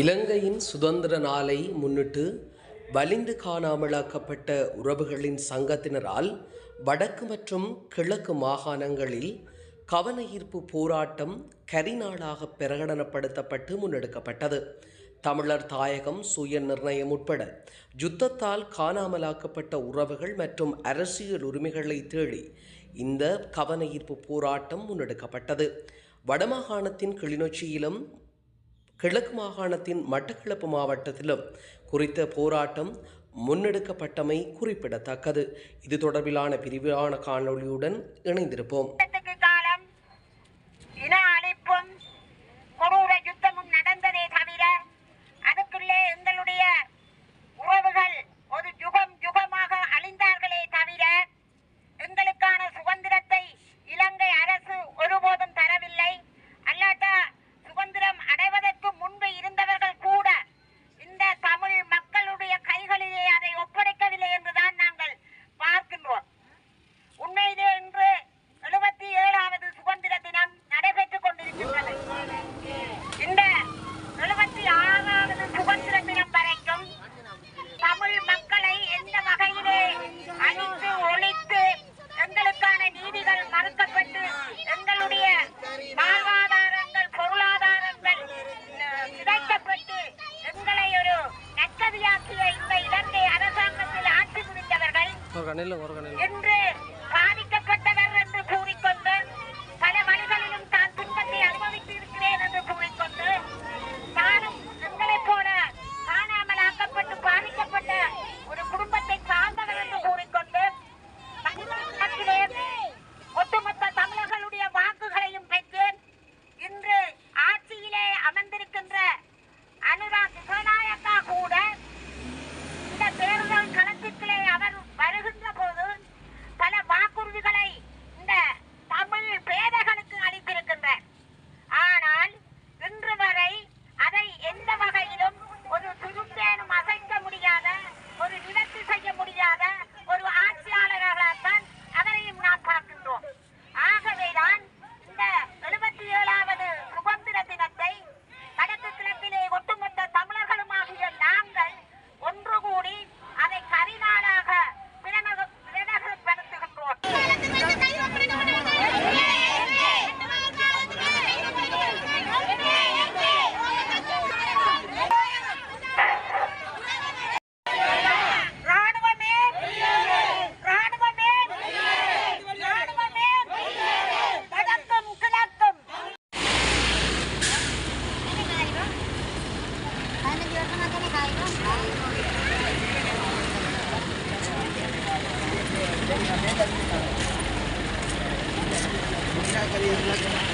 இலங்கையின் சுதந்திர நாளை முன்னிட்டு வலிந்து காணாமலாக்கப்பட்ட உறவுகளின் சங்கத்தினரால் வடக்கு மற்றும் கிழக்கு மாகாணங்களில் கவன ஈர்ப்பு போராட்டம் கரிநாளாக பிரகடனப்படுத்தப்பட்டு முன்னெடுக்கப்பட்டது. தமிழர் தாயகம் சுய நிர்ணயம் உட்பட யுத்தத்தால் காணாமலாக்கப்பட்ட உறவுகள் மற்றும் அரசியல் உரிமைகளை தேடி இந்த கவன ஈர்ப்பு போராட்டம் முன்னெடுக்கப்பட்டது. வடமாகாணத்தின் கிளிநொச்சியிலும் கிழக்கு மாகாணத்தின் மட்டக்களப்பு மாவட்டத்திலும் குறித்த போராட்டம் முன்னெடுக்கப்பட்டமை குறிப்பிடத்தக்கது. இது தொடர்பிலான பிரிவான காணொளியுடன் இணைந்திருப்போம். ஒரு கண்ணில் ஒரு கண்ணில். ありがとうございます。